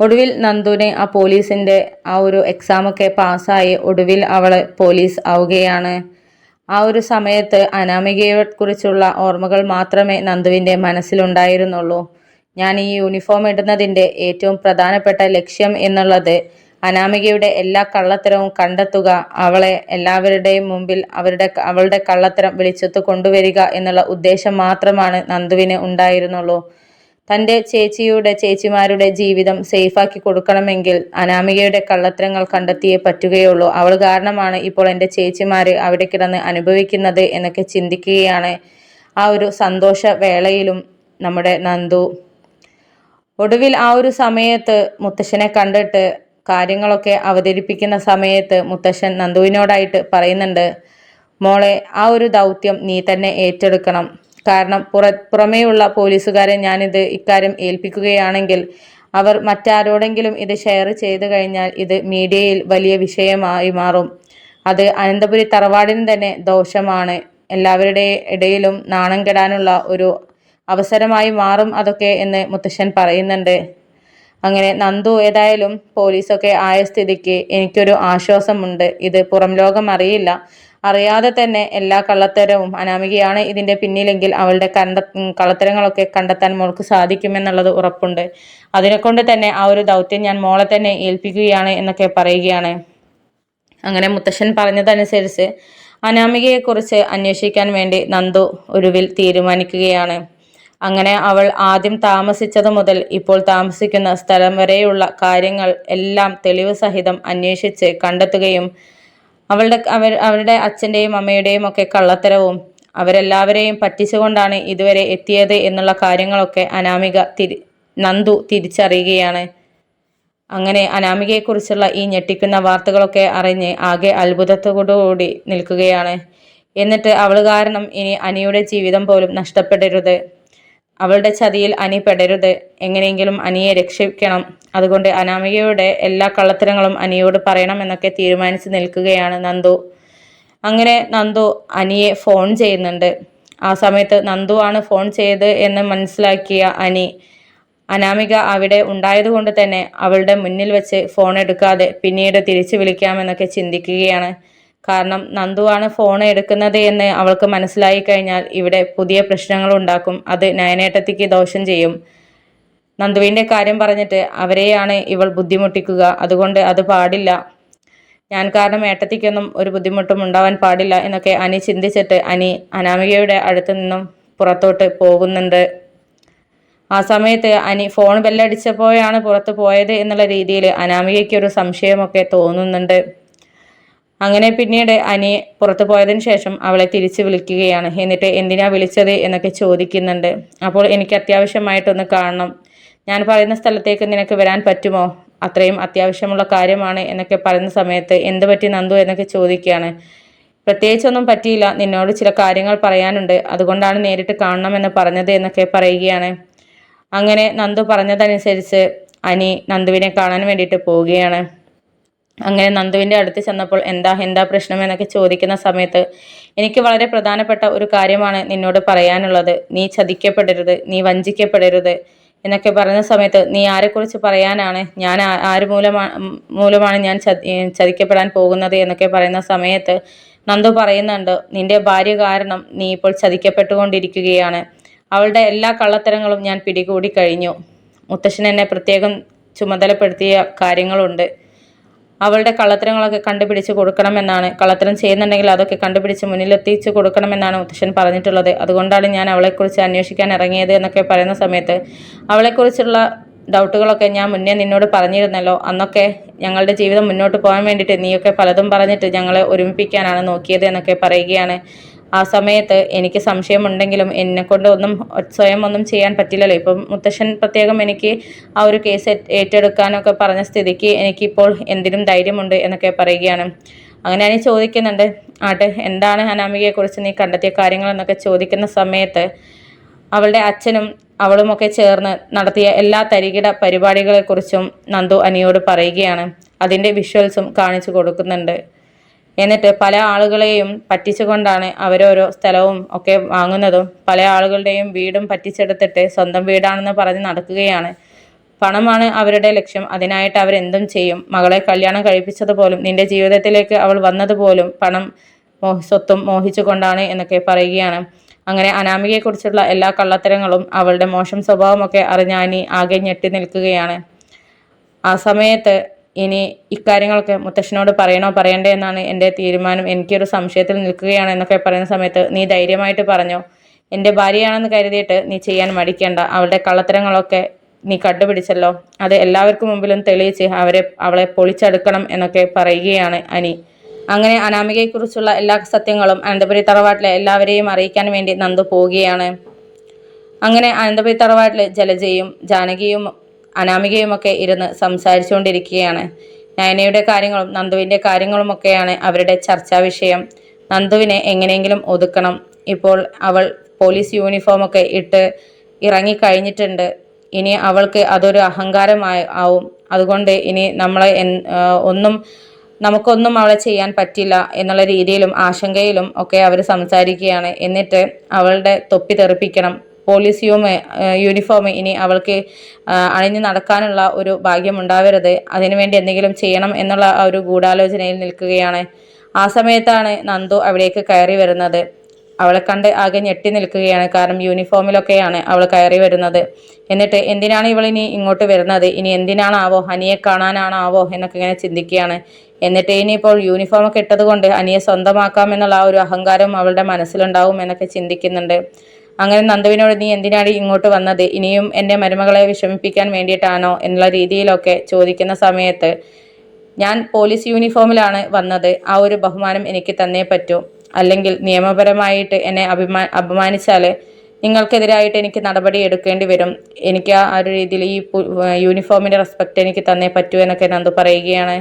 ഒടുവിൽ നന്ദുവിനെ ആ പോലീസിന്റെ ആ ഒരു എക്സാമൊക്കെ പാസ്സായി ഒടുവിൽ അവൾ പോലീസ് ആവുകയാണ്. ആ ഒരു സമയത്ത് അനാമികയെക്കുറിച്ചുള്ള ഓർമ്മകൾ മാത്രമേ നന്ദുവിന്റെ മനസ്സിലുണ്ടായിരുന്നുള്ളൂ. ഞാൻ ഈ യൂണിഫോം ഇടുന്നതിന്റെ ഏറ്റവും പ്രധാനപ്പെട്ട ലക്ഷ്യം എന്നുള്ളത് അനാമികയുടെ എല്ലാ കള്ളത്തരവും കണ്ടെത്തുക അവളെ എല്ലാവരുടെയും മുമ്പിൽ അവരുടെ അവളുടെ കള്ളത്തരം വെളിച്ചത്ത് കൊണ്ടുവരിക എന്നുള്ള ഉദ്ദേശം മാത്രമാണ് നന്ദുവിന് ഉണ്ടായിരുന്നുള്ളൂ. തന്റെ ചേച്ചിയുടെ ചേച്ചിമാരുടെ ജീവിതം സേഫാക്കി കൊടുക്കണമെങ്കിൽ അനാമികയുടെ കള്ളത്തരങ്ങൾ കണ്ടെത്തിയേ പറ്റുകയുള്ളൂ. അവൾ കാരണമാണ് ഇപ്പോൾ എന്റെ ചേച്ചിമാര് അവിടെ കിടന്ന് അനുഭവിക്കുന്നത് എന്നൊക്കെ ചിന്തിക്കുകയാണ് ആ ഒരു സന്തോഷ വേളയിലും നമ്മുടെ നന്ദു. ഒടുവിൽ ആ ഒരു സമയത്ത് മുത്തശ്ശനെ കണ്ടിട്ട് കാര്യങ്ങളൊക്കെ അവതരിപ്പിക്കുന്ന സമയത്ത് മുത്തശ്ശൻ നന്ദുവിനോടായിട്ട് പറയുന്നുണ്ട് മോളെ ആ ഒരു ദൗത്യം നീ തന്നെ ഏറ്റെടുക്കണം. കാരണം പുറ പുറമേയുള്ള പോലീസുകാരെ ഞാനിത് ഇക്കാര്യം ഏൽപ്പിക്കുകയാണെങ്കിൽ അവർ മറ്റാരോടെങ്കിലും ഇത് ഷെയർ ചെയ്തു കഴിഞ്ഞാൽ ഇത് മീഡിയയിൽ വലിയ വിഷയമായി മാറും. അത് അനന്തപുരി തറവാടിന് തന്നെ ദോഷമാണ്. എല്ലാവരുടെ ഇടയിലും നാണം കെടാനുള്ള ഒരു അവസരമായി മാറും അതൊക്കെ എന്ന് മുത്തശ്ശൻ പറയുന്നുണ്ട്. അങ്ങനെ നന്ദു ഏതായാലും പോലീസൊക്കെ ആയ സ്ഥിതിക്ക് എനിക്കൊരു ആശ്വാസമുണ്ട്. ഇത് പുറം ലോകം അറിയില്ല. അറിയാതെ തന്നെ എല്ലാ കള്ളത്തരവും അനാമികയാണ് ഇതിന്റെ പിന്നിലെങ്കിൽ അവളുടെ കണ്ട കള്ളത്തരങ്ങളൊക്കെ കണ്ടെത്താൻ മോൾക്ക് സാധിക്കുമെന്നുള്ളത് ഉറപ്പുണ്ട്. അതിനെക്കൊണ്ട് തന്നെ ആ ഒരു ദൗത്യം ഞാൻ മോളെ തന്നെ ഏൽപ്പിക്കുകയാണ് എന്നൊക്കെ പറയുകയാണ്. അങ്ങനെ മുത്തശ്ശൻ പറഞ്ഞതനുസരിച്ച് അനാമികയെക്കുറിച്ച് അന്വേഷിക്കാൻ വേണ്ടി നന്ദു ഒരുവിൽ തീരുമാനിക്കുകയാണ്. അങ്ങനെ അവൾ ആദ്യം താമസിച്ചത് മുതൽ ഇപ്പോൾ താമസിക്കുന്ന സ്ഥലം വരെയുള്ള കാര്യങ്ങൾ എല്ലാം തെളിവ് സഹിതം അന്വേഷിച്ച് കണ്ടെത്തുകയും അവളുടെ അവർ അവരുടെ അച്ഛന്റെയും അമ്മയുടെയും ഒക്കെ കള്ളത്തരവും അവരെല്ലാവരെയും പറ്റിച്ചുകൊണ്ടാണ് ഇതുവരെ എത്തിയത് എന്നുള്ള കാര്യങ്ങളൊക്കെ അനാമിക തിരി നന്ദു തിരിച്ചറിയുകയാണ്. അങ്ങനെ അനാമികയെക്കുറിച്ചുള്ള ഈ ഞെട്ടിക്കുന്ന വാർത്തകളൊക്കെ അറിഞ്ഞ് ആകെ അത്ഭുതത്തോടുകൂടി നിൽക്കുകയാണ്. എന്നിട്ട് അവൾ കാരണം ഇനി അനിയുടെ ജീവിതം പോലും നഷ്ടപ്പെടരുത്. അവളുടെ ചതിയിൽ അനി പെടരുത്. എങ്ങനെയെങ്കിലും അനിയെ രക്ഷിക്കണം. അതുകൊണ്ട് അനാമികയുടെ എല്ലാ കള്ളത്തരങ്ങളും അനിയോട് പറയണമെന്നൊക്കെ തീരുമാനിച്ച് നിൽക്കുകയാണ് നന്ദു. അങ്ങനെ നന്ദു അനിയെ ഫോൺ ചെയ്യുന്നുണ്ട്. ആ സമയത്ത് നന്ദു ആണ് ഫോൺ ചെയ്ത് എന്ന് മനസ്സിലാക്കിയ അനി അനാമിക അവിടെ ഉണ്ടായതുകൊണ്ട് തന്നെ അവളുടെ മുന്നിൽ വെച്ച് ഫോൺ എടുക്കാതെ പിന്നീട് തിരിച്ചു വിളിക്കാമെന്നൊക്കെ ചിന്തിക്കുകയാണ്. കാരണം നന്ദുവാണ് ഫോൺ എടുക്കുന്നത് എന്ന് അവൾക്ക് മനസ്സിലായി കഴിഞ്ഞാൽ ഇവിടെ പുതിയ പ്രശ്നങ്ങൾ ഉണ്ടാക്കും. അത് നയനേട്ടത്തിക്ക് ദോഷം ചെയ്യും. നന്ദുവിന്റെ കാര്യം പറഞ്ഞിട്ട് അവരെയാണ് ഇവൾ ബുദ്ധിമുട്ടിക്കുക. അതുകൊണ്ട് അത് പാടില്ല. ഞാൻ കാരണം ഏട്ടത്തിക്കൊന്നും ഒരു ബുദ്ധിമുട്ടും ഉണ്ടാവാൻ പാടില്ല എന്നൊക്കെ അനി ചിന്തിച്ചിട്ട് അനി അനാമികയുടെ അടുത്ത് നിന്നും പുറത്തോട്ട് പോകുന്നുണ്ട്. ആ സമയത്ത് അനി ഫോൺ ബെല്ലടിച്ചപ്പോഴാണ് പുറത്ത് പോയത് എന്നുള്ള രീതിയിൽ അനാമികയ്ക്ക് ഒരു സംശയമൊക്കെ തോന്നുന്നുണ്ട്. അങ്ങനെ പിന്നീട് അനി പുറത്തു പോയതിന് ശേഷം അവളെ തിരിച്ചു വിളിക്കുകയാണ്. എന്നിട്ട് എന്തിനാ വിളിച്ചത്? എന്നൊക്കെ ചോദിക്കുന്നുണ്ട്. അപ്പോൾ എനിക്ക് അത്യാവശ്യമായിട്ടൊന്ന് കാണണം. ഞാൻ പറയുന്ന സ്ഥലത്തേക്ക് നിനക്ക് വരാൻ പറ്റുമോ? അത്രയും അത്യാവശ്യമുള്ള കാര്യമാണ് എന്നൊക്കെ പറയുന്ന സമയത്ത് എന്ത് പറ്റി നന്ദു? എന്നൊക്കെ ചോദിക്കുകയാണ്. പ്രത്യേകിച്ചൊന്നും പറ്റിയില്ല. നിന്നോട് ചില കാര്യങ്ങൾ പറയാനുണ്ട്. അതുകൊണ്ടാണ് നേരിട്ട് കാണണമെന്ന് പറഞ്ഞത് എന്നൊക്കെ പറയുകയാണ്. അങ്ങനെ നന്ദു പറഞ്ഞതനുസരിച്ച് അനി നന്ദുവിനെ കാണാൻ വേണ്ടിയിട്ട് പോവുകയാണ്. അങ്ങനെ നന്ദുവിന്റെ അടുത്ത് ചെന്നപ്പോൾ എന്താ എന്താ പ്രശ്നം എന്നൊക്കെ ചോദിക്കുന്ന സമയത്ത് എനിക്ക് വളരെ പ്രധാനപ്പെട്ട ഒരു കാര്യമാണ് നിന്നോട് പറയാനുള്ളത്. നീ ചതിക്കപ്പെടരുത് നീ വഞ്ചിക്കപ്പെടരുത് എന്നൊക്കെ പറയുന്ന സമയത്ത് നീ ആരെക്കുറിച്ച് പറയാനാണ്? ഞാൻ ആര് മൂലമാണ് മൂലമാണ് ഞാൻ ചതിക്കപ്പെടാൻ പോകുന്നത് എന്നൊക്കെ പറയുന്ന സമയത്ത് നന്ദു പറയുന്നുണ്ട് നിന്റെ ഭാര്യ കാരണം നീ ഇപ്പോൾ ചതിക്കപ്പെട്ടുകൊണ്ടിരിക്കുകയാണ്. അവളുടെ എല്ലാ കള്ളത്തരങ്ങളും ഞാൻ പിടികൂടി കഴിഞ്ഞു. മുത്തശ്ശൻ എന്നെ പ്രത്യേകം ചുമതലപ്പെടുത്തിയ കാര്യങ്ങളുണ്ട്. അവളുടെ കള്ളത്തരങ്ങളൊക്കെ കണ്ടുപിടിച്ച് കൊടുക്കണമെന്നാണ്. കള്ളത്തരം ചെയ്യുന്നുണ്ടെങ്കിൽ അതൊക്കെ കണ്ടുപിടിച്ച് മുന്നിലെത്തിച്ച് കൊടുക്കണമെന്നാണ് മുത്തശ്ശൻ പറഞ്ഞിട്ടുള്ളത്. അതുകൊണ്ടാണ് ഞാൻ അവളെക്കുറിച്ച് അന്വേഷിക്കാൻ ഇറങ്ങിയത് എന്നൊക്കെ പറയുന്ന സമയത്ത് അവളെക്കുറിച്ചുള്ള ഡൗട്ടുകളൊക്കെ ഞാൻ മുന്നേ നിന്നോട് പറഞ്ഞിരുന്നല്ലോ. അന്നൊക്കെ ഞങ്ങളുടെ ജീവിതം മുന്നോട്ട് പോകാൻ വേണ്ടിയിട്ട് നീയൊക്കെ പലതും പറഞ്ഞിട്ട് ഞങ്ങളെ ഒരുമിപ്പിക്കാനാണ് നോക്കിയത് എന്നൊക്കെ പറയുകയാണ്. ആ സമയത്ത് എനിക്ക് സംശയമുണ്ടെങ്കിലും എന്നെക്കൊണ്ട് ഒന്നും സ്വയം ഒന്നും ചെയ്യാൻ പറ്റില്ലല്ലോ. ഇപ്പം മുത്തശ്ശൻ പ്രത്യേകം എനിക്ക് ആ ഒരു കേസ് ഏറ്റെടുക്കാനൊക്കെ പറഞ്ഞ സ്ഥിതിക്ക് എനിക്കിപ്പോൾ എന്തിനും ധൈര്യമുണ്ട് എന്നൊക്കെ പറയുകയാണ്. അങ്ങനെ ഞാൻ ചോദിക്കുന്നുണ്ട് ആട്ടെ എന്താണ് അനാമികയെക്കുറിച്ച് നീ കണ്ടെത്തിയ കാര്യങ്ങൾ? എന്നൊക്കെ ചോദിക്കുന്ന സമയത്ത് അവളുടെ അച്ഛനും അവളുമൊക്കെ ചേർന്ന് നടത്തിയ എല്ലാ തരികിട പരിപാടികളെക്കുറിച്ചും നന്ദു അനിയോട് പറയുകയാണ്. അതിന്റെ വിഷ്വൽസും കാണിച്ചു കൊടുക്കുന്നുണ്ട്. എന്നിട്ട് പല ആളുകളെയും പറ്റിച്ചുകൊണ്ടാണ് അവരോരോ സ്ഥലവും ഒക്കെ വാങ്ങുന്നതും. പല ആളുകളുടെയും വീടും പറ്റിച്ചെടുത്തിട്ട് സ്വന്തം വീടാണെന്ന് പറഞ്ഞ് നടക്കുകയാണ്. പണമാണ് അവരുടെ ലക്ഷ്യം. അതിനായിട്ട് അവരെന്തും ചെയ്യും. മകളെ കല്യാണം കഴിപ്പിച്ചതുപോലും നിന്റെ ജീവിതത്തിലേക്ക് അവൾ വന്നതുപോലും പണം സ്വത്തും മോഹിച്ചുകൊണ്ടാണ് എന്നൊക്കെ പറയുകയാണ്. അങ്ങനെ അനാമികയെക്കുറിച്ചുള്ള എല്ലാ കള്ളത്തരങ്ങളും അവളുടെ മോശം സ്വഭാവമൊക്കെ അറിഞ്ഞാനി ആകെ ഞെട്ടി നിൽക്കുകയാണ്. ആ സമയത്ത് ഇനി ഇക്കാര്യങ്ങളൊക്കെ മുത്തശ്ശനോട് പറയണോ പറയണ്ടേ എന്നാണ് എന്റെ തീരുമാനം. എനിക്കൊരു സംശയത്തിൽ നിൽക്കുകയാണ് എന്നൊക്കെ പറയുന്ന സമയത്ത് നീ ധൈര്യമായിട്ട് പറഞ്ഞോ. എന്റെ ഭാര്യയാണെന്ന് കരുതിയിട്ട് നീ ചെയ്യാൻ മടിക്കേണ്ട. അവളുടെ കള്ളത്തരങ്ങളൊക്കെ നീ കണ്ടുപിടിച്ചല്ലോ. അത് എല്ലാവർക്കും മുമ്പിലും തെളിയിച്ച് അവരെ അവളെ പൊളിച്ചെടുക്കണം എന്നൊക്കെ പറയുകയാണ് അനി. അങ്ങനെ അനാമികയെക്കുറിച്ചുള്ള എല്ലാ സത്യങ്ങളും അനന്തപുരി തറവാട്ടിലെ എല്ലാവരെയും അറിയിക്കാൻ വേണ്ടി നന്ദു പോവുകയാണ്. അങ്ങനെ അനന്തപുരി തറവാട്ടിലെ ജലജയും ജാനകിയും അനാമികയുമൊക്കെ ഇരുന്ന് സംസാരിച്ചുകൊണ്ടിരിക്കുകയാണ്. നയനയുടെ കാര്യങ്ങളും നന്ദുവിന്റെ കാര്യങ്ങളുമൊക്കെയാണ് അവരുടെ ചർച്ചാ വിഷയം. നന്ദുവിനെ എങ്ങനെയെങ്കിലും ഒതുക്കണം. ഇപ്പോൾ അവൾ പോലീസ് യൂണിഫോമൊക്കെ ഇട്ട് ഇറങ്ങിക്കഴിഞ്ഞിട്ടുണ്ട്. ഇനി അവൾക്ക് അതൊരു അഹങ്കാരമായി ആവും. അതുകൊണ്ട് ഇനി നമ്മളെ ഒന്നും നമുക്കൊന്നും അവളെ ചെയ്യാൻ പറ്റില്ല എന്നുള്ള രീതിയിലും ആശങ്കയിലും ഒക്കെ അവർ സംസാരിക്കുകയാണ്. എന്നിട്ട് അവളുടെ തൊപ്പി തെറിപ്പിക്കണം. പോലീസ് യൂണിഫോം ഇനി അവൾക്ക് അണിഞ്ഞു നടക്കാനുള്ള ഒരു ഭാഗ്യം ഉണ്ടാവരുത്. അതിനുവേണ്ടി എന്തെങ്കിലും ചെയ്യണം എന്നുള്ള ആ ഒരു ഗൂഢാലോചനയിൽ നിൽക്കുകയാണ്. ആ സമയത്താണ് നന്ദു അവിടേക്ക് കയറി വരുന്നത്. അവളെ കണ്ട് ആകെ ഞെട്ടി നിൽക്കുകയാണ്. കാരണം യൂണിഫോമിലൊക്കെയാണ് അവൾ കയറി വരുന്നത്. എന്നിട്ട് എന്തിനാണ് ഇവൾ ഇനി ഇങ്ങോട്ട് വരുന്നത്? ഇനി എന്തിനാണാവോ? ഹനിയെ കാണാനാണാവോ? എന്നൊക്കെ ഇങ്ങനെ ചിന്തിക്കുകയാണ്. എന്നിട്ട് ഇനിയിപ്പോൾ യൂണിഫോം ഒക്കെ ഇട്ടത് കൊണ്ട് അനിയെ സ്വന്തമാക്കാം എന്നുള്ള ആ ഒരു അഹങ്കാരം അവളുടെ മനസ്സിലുണ്ടാവും എന്നൊക്കെ ചിന്തിക്കുന്നുണ്ട്. അങ്ങനെ നന്ദുവിനോട് നീ എന്തിനാണ് ഇങ്ങോട്ട് വന്നത്? ഇനിയും എന്റെ മരുമകളെ വിഷമിപ്പിക്കാൻ വേണ്ടിയിട്ടാണോ? എന്നുള്ള രീതിയിലൊക്കെ ചോദിക്കുന്ന സമയത്ത് ഞാൻ പോലീസ് യൂണിഫോമിലാണ് വന്നത്. ആ ഒരു ബഹുമാനം എനിക്ക് തന്നേ പറ്റൂ. അല്ലെങ്കിൽ നിയമപരമായിട്ട് എന്നെ അഭിമാ അപമാനിച്ചാൽ നിങ്ങൾക്കെതിരായിട്ട് എനിക്ക് നടപടി എടുക്കേണ്ടി വരും. എനിക്ക് ആ ഒരു രീതിയിൽ ഈ യൂണിഫോമിന്റെ റെസ്പെക്റ്റ് എനിക്ക് തന്നേ പറ്റൂ എന്നൊക്കെ നന്ദു പറയുകയാണ്.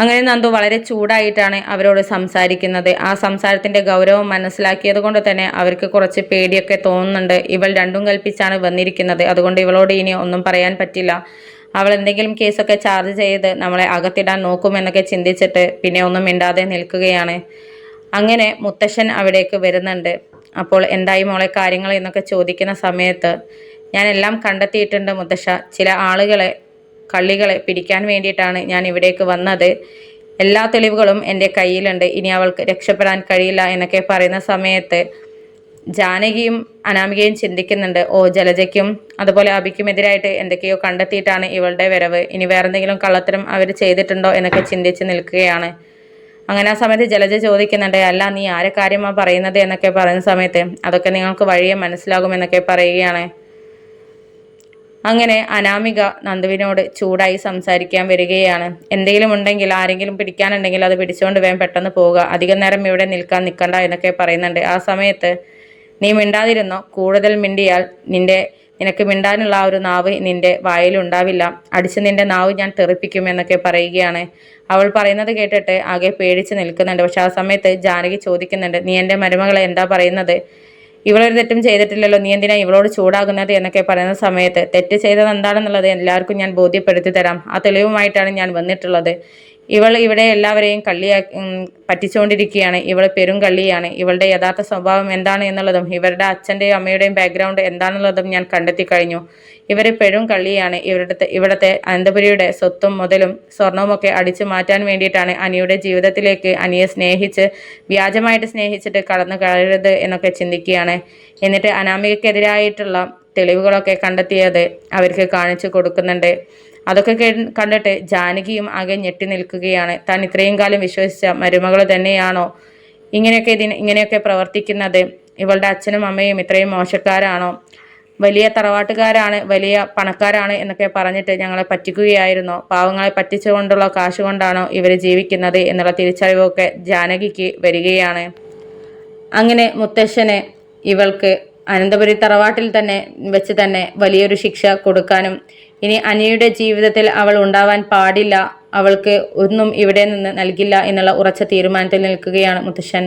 അങ്ങനെ നന്ദു വളരെ ചൂടായിട്ടാണ് അവരോട് സംസാരിക്കുന്നത്. ആ സംസാരത്തിന്റെ ഗൗരവം മനസ്സിലാക്കിയത് കൊണ്ട് തന്നെ അവർക്ക് കുറച്ച് പേടിയൊക്കെ തോന്നുന്നുണ്ട്. ഇവൾ രണ്ടും കൽപ്പിച്ചാണ് വന്നിരിക്കുന്നത്. അതുകൊണ്ട് ഇവളോട് ഇനി ഒന്നും പറയാൻ പറ്റില്ല. അവൾ എന്തെങ്കിലും കേസൊക്കെ ചാർജ് ചെയ്ത് നമ്മളെ അകത്തിടാൻ നോക്കുമെന്നൊക്കെ ചിന്തിച്ചിട്ട് പിന്നെ ഒന്നും മിണ്ടാതെ നിൽക്കുകയാണ്. അങ്ങനെ മുത്തശ്ശൻ അവിടേക്ക് വരുന്നുണ്ട്. അപ്പോൾ എന്തായി മോളെ കാര്യങ്ങൾ എന്നൊക്കെ ചോദിക്കുന്ന സമയത്ത് ഞാൻ എല്ലാം കണ്ടെത്തിയിട്ടുണ്ട് മുത്തശ്ശ. ചില ആളുകളെ കള്ളികളെ പിടിക്കാൻ വേണ്ടിയിട്ടാണ് ഞാൻ ഇവിടേക്ക് വന്നത്. എല്ലാ തെളിവുകളും എന്റെ കയ്യിലുണ്ട്. ഇനി അവൾക്ക് രക്ഷപ്പെടാൻ കഴിയില്ല എന്നൊക്കെ പറയുന്ന സമയത്ത് ജാനകിയും അനാമികയും ചിന്തിക്കുന്നുണ്ട്. ഓ ജലജയ്ക്കും അതുപോലെ അബിക്കുമെതിരായിട്ട് എന്തൊക്കെയോ കണ്ടെത്തിയിട്ടാണ് ഇവളുടെ വരവ്. ഇനി വേറെന്തെങ്കിലും കള്ളത്തരം അവർ ചെയ്തിട്ടുണ്ടോ എന്നൊക്കെ ചിന്തിച്ച് നിൽക്കുകയാണ്. അങ്ങനെ ആ സമയത്ത് ജലജ ചോദിക്കുന്നുണ്ട് അല്ല നീ ആരെ കാര്യമാണ് പറയുന്നത്? എന്നൊക്കെ പറയുന്ന സമയത്ത് അതൊക്കെ നിങ്ങൾക്ക് വഴിയെ മനസ്സിലാകുമെന്നൊക്കെ പറയുകയാണ്. അങ്ങനെ അനാമിക നന്ദുവിനോട് ചൂടായി സംസാരിക്കാൻ വരികയാണ്. എന്തെങ്കിലും ഉണ്ടെങ്കിൽ ആരെങ്കിലും പിടിക്കാനുണ്ടെങ്കിൽ അത് പിടിച്ചുകൊണ്ട് വേഗം പെട്ടെന്ന് പോവുക. അധികം നേരം ഇവിടെ നിൽക്കാൻ നിൽക്കണ്ട എന്നൊക്കെ പറയുന്നുണ്ട്. ആ സമയത്ത് നീ മിണ്ടാതിരുന്നോ? കൂടുതൽ മിണ്ടിയാൽ നിന്റെ നിനക്ക് മിണ്ടാനുള്ള ആ ഒരു നാവ് നിന്റെ വായിലുണ്ടാവില്ല അടിച്ച് നിന്റെ നാവ് ഞാൻ തെറിപ്പിക്കും എന്നൊക്കെ പറയുകയാണ്. അവൾ പറയുന്നത് കേട്ടിട്ട് ആകെ പേടിച്ച് നിൽക്കുന്നുണ്ട്. പക്ഷെ ആ സമയത്ത് ജാനകി ചോദിക്കുന്നുണ്ട് നീ എന്റെ മരുമകളെ എന്താ പറയുന്നത്? ഇവളൊരു തെറ്റും ചെയ്തിട്ടില്ലല്ലോ. നീ എന്തിനാ ഇവളോട് ചൂടാകുന്നത് എന്നൊക്കെ പറയുന്ന സമയത്ത് തെറ്റ് ചെയ്തത് എന്താണെന്നുള്ളത് എല്ലാവർക്കും ഞാൻ ബോധ്യപ്പെടുത്തി തരാം. ആ തെളിവുമായിട്ടാണ് ഞാൻ വന്നിട്ടുള്ളത്. ഇവൾ ഇവിടെ എല്ലാവരെയും കള്ളിയാ പറ്റിച്ചുകൊണ്ടിരിക്കുകയാണ് ഇവൾ പെരും കള്ളിയാണ്. ഇവളുടെ യഥാർത്ഥ സ്വഭാവം എന്താണ് എന്നുള്ളതും ഇവരുടെ അച്ഛന്റെയും അമ്മയുടെയും ബാക്ക്ഗ്രൗണ്ട് എന്താണെന്നുള്ളതും ഞാൻ കണ്ടെത്തി കഴിഞ്ഞു. ഇവർ പെരും കള്ളിയാണ്. ഇവരുടെ ഇവിടുത്തെ അനന്തപുരിയുടെ സ്വത്തും മുതലും സ്വർണവുമൊക്കെ അടിച്ചു മാറ്റാൻ വേണ്ടിയിട്ടാണ് അനിയുടെ ജീവിതത്തിലേക്ക് അനിയെ സ്നേഹിച്ച് വ്യാജമായിട്ട് സ്നേഹിച്ചിട്ട് കടന്നു കളയരുത് എന്നൊക്കെ ചിന്തിക്കുകയാണ്. എന്നിട്ട് അനാമികക്കെതിരായിട്ടുള്ള തെളിവുകളൊക്കെ കണ്ടെത്തിയത് അവർക്ക് കാണിച്ചു കൊടുക്കുന്നുണ്ട്. അതൊക്കെ കണ്ടിട്ട് ജാനകിയും ആകെ ഞെട്ടി നിൽക്കുകയാണ്. താൻ ഇത്രയും കാലം വിശ്വസിച്ച മരുമകൾ തന്നെയാണോ? ഇങ്ങനെയൊക്കെ ഇതിന് ഇങ്ങനെയൊക്കെ പ്രവർത്തിക്കുന്നത്. ഇവളുടെ അച്ഛനും അമ്മയും ഇത്രയും മോശക്കാരാണോ? വലിയ തറവാട്ടുകാരാണ് വലിയ പണക്കാരാണ് എന്നൊക്കെ പറഞ്ഞിട്ട് ഞങ്ങളെ പറ്റിക്കുകയായിരുന്നു. പാവങ്ങളെ പറ്റിച്ചുകൊണ്ടുള്ള കാശ് കൊണ്ടാണോ ഇവർ ജീവിക്കുന്നത് എന്നുള്ള തിരിച്ചറിവൊക്കെ ജാനകിക്ക് വരികയാണ്. അങ്ങനെ മുത്തശ്ശന് ഇവൾക്ക് അനന്തപുരി തറവാട്ടിൽ തന്നെ വെച്ച് തന്നെ വലിയൊരു ശിക്ഷ കൊടുക്കാനും ഇനി അനിയുടെ ജീവിതത്തിൽ അവൾ ഉണ്ടാവാൻ പാടില്ല. അവൾക്ക് ഒന്നും ഇവിടെ നിന്ന് നൽകില്ല എന്നുള്ള ഉറച്ച തീരുമാനത്തിൽ നിൽക്കുകയാണ് മുത്തശ്ശൻ.